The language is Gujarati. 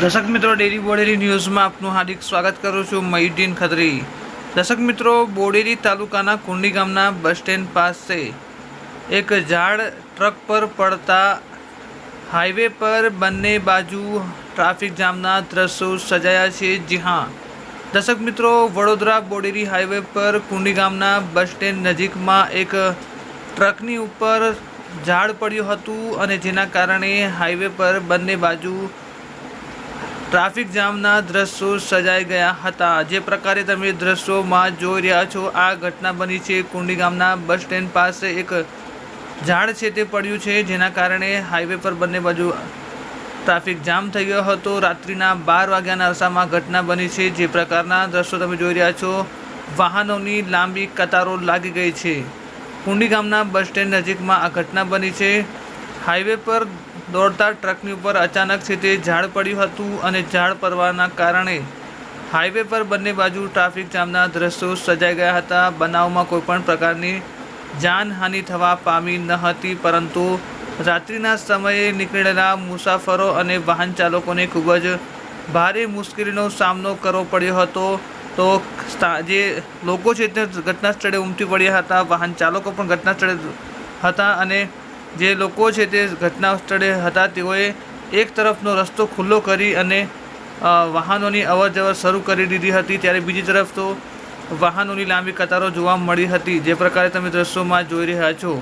દર્શક મિત્રો, ડેરી બોડેલી ન્યૂઝમાં આપનું હાર્દિક સ્વાગત કરું છું. મયુદ્દીન ખત્રી. દર્શક મિત્રો, બોડેલી તાલુકાના કુંડી ગામના બસ સ્ટેન્ડ પાસે એક ઝાડ ટ્રક પર પડતા હાઈવે પર બંને બાજુ ટ્રાફિક જામના દ્રશ્યો સજાયા છે. જી હા. દર્શક મિત્રો, વડોદરા બોડેલી હાઈવે પર કુંડી ગામના બસ સ્ટેન્ડ નજીકમાં એક ટ્રકની ઉપર ઝાડ પડ્યું હતું અને જેના કારણે હાઈવે પર બંને બાજુ ટ્રાફિક જામના દ્રશ્યો સજાઈ ગયા હતા. જે પ્રકારે તમે દ્રશ્યોમાં જોઈ રહ્યા છો, આ ઘટના બની છે કુંડી ગામના બસ સ્ટેન્ડ પાસે એક ઝાડ છે તે પડ્યું છે, જેના કારણે હાઈવે પર બંને બાજુ ટ્રાફિક જામ થઈ ગયો હતો. રાત્રિના બાર વાગ્યાના અરસામાં ઘટના બની છે. જે પ્રકારના દ્રશ્યો તમે જોઈ રહ્યા છો, વાહનોની લાંબી કતારો લાગી ગઈ છે. કુંડી ગામના બસ સ્ટેન્ડ નજીકમાં આ ઘટના બની છે. હાઈવે પર દોડતા ટ્રકની ઉપર અચાનક સ્થિતિ ઝાડ પડ્યું હતું અને ઝાડ પડવાના કારણે હાઈવે પર બંને બાજુ ટ્રાફિક જામના દ્રશ્યો સજાઈ ગયા હતા. બનાવમાં કોઈપણ પ્રકારની જાનહાનિ થવા પામી ન હતી, પરંતુ રાત્રિના સમયે નીકળેલા મુસાફરો અને વાહન ચાલકોને ખૂબ જ ભારે મુશ્કેલીનો સામનો કરવો પડ્યો હતો. તો જે લોકો છે તે ઘટના સ્થળે ઉમટી પડ્યા હતા. વાહન ચાલકો પણ ઘટના સ્થળે હતા અને જે લોકો છે તે ઘટના સ્થળે હતા, તેઓએ એક તરફનો રસ્તો ખુલ્લો કરી અને વાહનોની અવર જવર શરૂ કરી દીધી હતી. ત્યારે બીજી તરફ તો વાહનોની લાંબી કતારો જોવા મળી હતી. જે પ્રકારે તમે દ્રશ્યોમાં જોઈ રહ્યા છો.